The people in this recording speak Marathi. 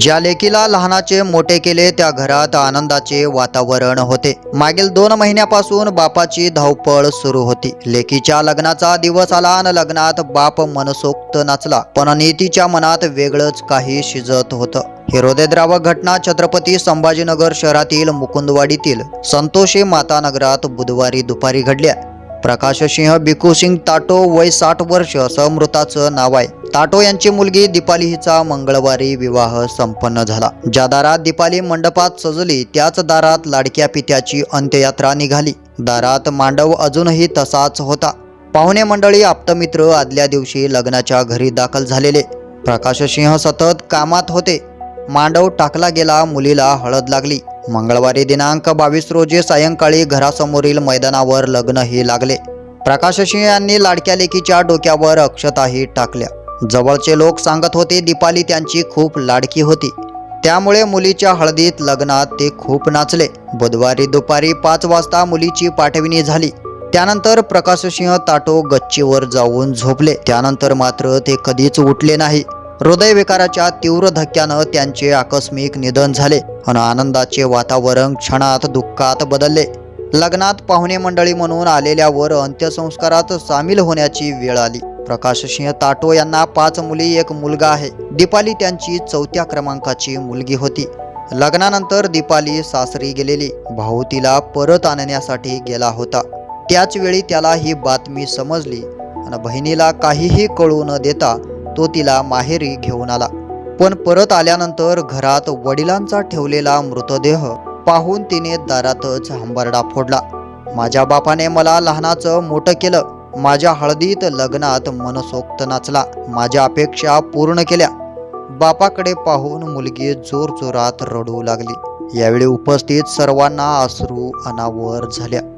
ज्या लेकीला लहानाचे मोठे केले त्या घरात आनंदाचे वातावरण होते. मागील दोन महिन्यापासून बापाची धावपळ सुरू होती. लेकीच्या लग्नाचा दिवस आला आणि लग्नात बाप मनसोक्त नाचला. पण नीतीच्या मनात वेगळंच काही शिजत होतं. ही हृदयद्रावक घटना छत्रपती संभाजीनगर शहरातील मुकुंदवाडीतील संतोषी माता नगरात बुधवारी दुपारी घडल्या. प्रकाशसिंह सिंह सिंग ताटो वय साठ वर्ष असं मृताचं नाव आहे. ताटो यांची मुलगी दीपाली हिचा मंगळवारी विवाह संपन्न झाला. ज्या दारात दीपाली मंडपात सजली त्याच दारात लाडक्या पित्याची अंत्ययात्रा निघाली. दारात मांडव अजूनही तसाच होता. पाहुणे मंडळी आप्तमित्र आदल्या दिवशी लग्नाच्या घरी दाखल झालेले. प्रकाशसिंह सतत कामात होते. मांडव टाकला गेला मुलीला हळद लागली. मंगळवारी दिनांक बावीस रोजी सायंकाळी घरासमोरील मैदानावर लग्नही लागले. प्रकाश सिंह यांनी लाडक्या लेकीच्या डोक्यावर अक्षताही टाकल्या. जवळचे लोक सांगत होते दीपाली त्यांची खूप लाडकी होती. त्यामुळे मुलीच्या हळदीत लग्नात ते खूप नाचले. बुधवारी दुपारी पाच वाजता मुलीची पाठविणी झाली. त्यानंतर प्रकाशसिंह ताटो गच्चीवर जाऊन झोपले. त्यानंतर मात्र ते कधीच उठले नाही. हृदयविकाराच्या तीव्र धक्क्यानं त्यांचे आकस्मिक निधन झाले. आणि आनंदाचे वातावरण क्षणात दुःखात बदलले. लग्नात पाहुणे मंडळी म्हणून आलेल्यावर अंत्यसंस्कारात सामील होण्याची वेळ आली. प्रकाश सिंह ताटो यांना पाच मुली एक मुलगा आहे. दीपाली त्यांची चौथ्या क्रमांकाची मुलगी होती. लग्नानंतर दीपाली सासरी गेलेली. भाऊ तिला परत आणण्यासाठी गेला होता. त्याच वेळी त्याला ही बातमी समजली. आणि बहिणीला काहीही कळू न देता तो तिला माहेरी घेऊन आला. पण परत आल्यानंतर घरात वडिलांचा ठेवलेला मृतदेह पाहून तिने दारातच हंबरडा फोडला. माझ्या बापाने मला लहानाचं मोठं केलं. माझ्या हळदीत लग्नात मनसोक्त नाचला. माझ्या अपेक्षा पूर्ण केल्या. बापाकडे पाहून मुलगी जोरजोरात रडू लागली. यावेळी उपस्थित सर्वांना अश्रू अनावर झाल्या.